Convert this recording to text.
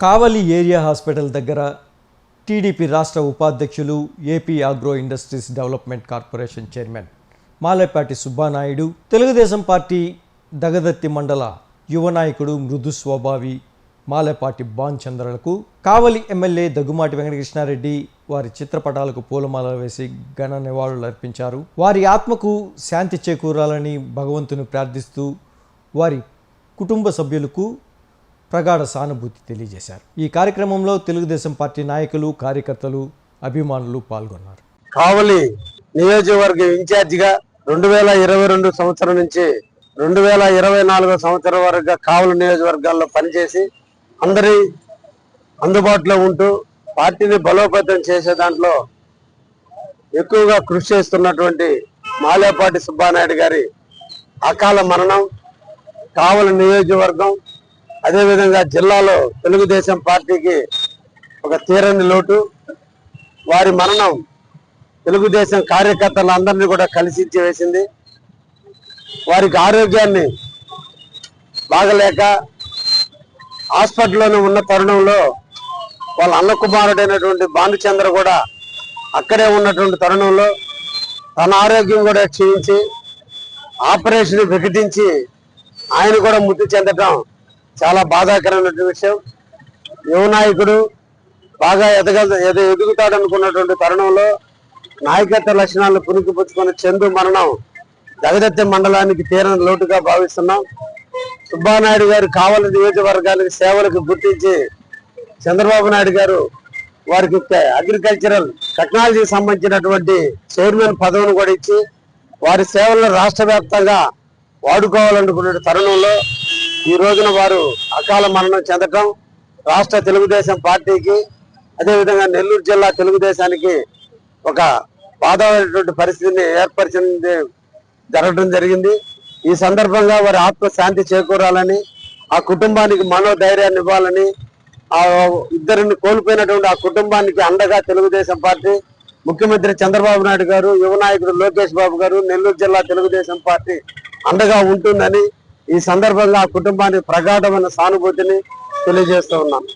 కావలి area hospital దగ్గర TDP రాష్ట్ర ఉపాధ్యక్షులు AP agro industries development corporation chairman Malepati Subbanaidu Telugu Desam party Dagadarthi మండల యువ నాయకుడు మృదు స్వభావి మాలేపాటి బాన్చంద్రలకు కావలి ఎమ్మెల్యే దగ్గుమాటి వెంకటకృష్ణారెడ్డి వారి చిత్రపటాలకు పూలమాల వేసి ఘన నివాళులు అర్పించారు. వారి ఆత్మకు శాంతి చేకూరాలని భగవంతుని ప్రార్థిస్తూ వారి కుటుంబ సభ్యులకు ప్రగాఢ సానుభూతి తెలియజేశారు. ఈ కార్యక్రమంలో తెలుగుదేశం పార్టీ నాయకులు కార్యకర్తలు అభిమానులు పాల్గొన్నారు. కావలి నియోజకవర్గ ఇన్ఛార్జిగా రెండు వేల ఇరవై రెండు సంవత్సరం నుంచి రెండు వేల ఇరవై నాలుగో సంవత్సరం వరకు కావలి నియోజకవర్గాల్లో పనిచేసి అందరి అందుబాటులో ఉంటూ పార్టీని బలోపేతం చేసే దాంట్లో ఎక్కువగా కృషి చేస్తున్నటువంటి మాలేపాటి సుబ్బానాయుడు గారి అకాల మరణం కావలి నియోజకవర్గం అదేవిధంగా జిల్లాలో తెలుగుదేశం పార్టీకి ఒక తీరని లోటు. వారి మరణం తెలుగుదేశం కార్యకర్తలందరినీ కూడా కలిసి వేసింది వారికి ఆరోగ్యాన్ని బాగలేక హాస్పిటల్లోనే ఉన్న తరుణంలో వాళ్ళ అన్న కుమారుడైనటువంటి భానుచంద్ర కూడా అక్కడే ఉన్నటువంటి తరుణంలో తన ఆరోగ్యం కూడా క్షీణించి ఆపరేషన్ వికటించి ఆయన కూడా మృతి చెందడం చాలా బాధాకరమైన విషయం. యువ నాయకుడు బాగా ఎదగ ఎదుగుతాడనుకున్నటువంటి తరుణంలో నాయకత్వ లక్షణాలను పుణికిపుచ్చుకున్న చందు మరణం జగదత్తి మండలానికి తీరని లోటుగా భావిస్తున్నాం. సుబ్బానాయుడు గారు కావలి నియోజకవర్గానికి సేవలకు గుర్తించి చంద్రబాబు నాయుడు గారు వారికి అగ్రికల్చరల్ టెక్నాలజీకి సంబంధించినటువంటి చైర్మన్ పదవిని కూడా ఇచ్చి వారి సేవలను రాష్ట్ర వ్యాప్తంగా తరుణంలో ఈ రోజున వారు అకాల మరణం చెందటం రాష్ట్ర తెలుగుదేశం పార్టీకి అదేవిధంగా నెల్లూరు జిల్లా తెలుగుదేశానికి ఒక బాధమైనటువంటి పరిస్థితిని ఏర్పరిచింది జరగడం జరిగింది. ఈ సందర్భంగా వారి ఆత్మశాంతి చేకూరాలని ఆ కుటుంబానికి మనోధైర్యాన్ని ఇవ్వాలని ఆ ఇద్దరిని కోల్పోయినటువంటి ఆ కుటుంబానికి అండగా తెలుగుదేశం పార్టీ ముఖ్యమంత్రి చంద్రబాబు నాయుడు గారు యువ నాయకుడు లోకేష్ బాబు గారు నెల్లూరు జిల్లా తెలుగుదేశం పార్టీ అండగా ఉంటుందని ఈ సందర్భంగా ఆ కుటుంబానికి ప్రగాఢమైన సానుభూతిని తెలియజేస్తూ ఉన్నాను.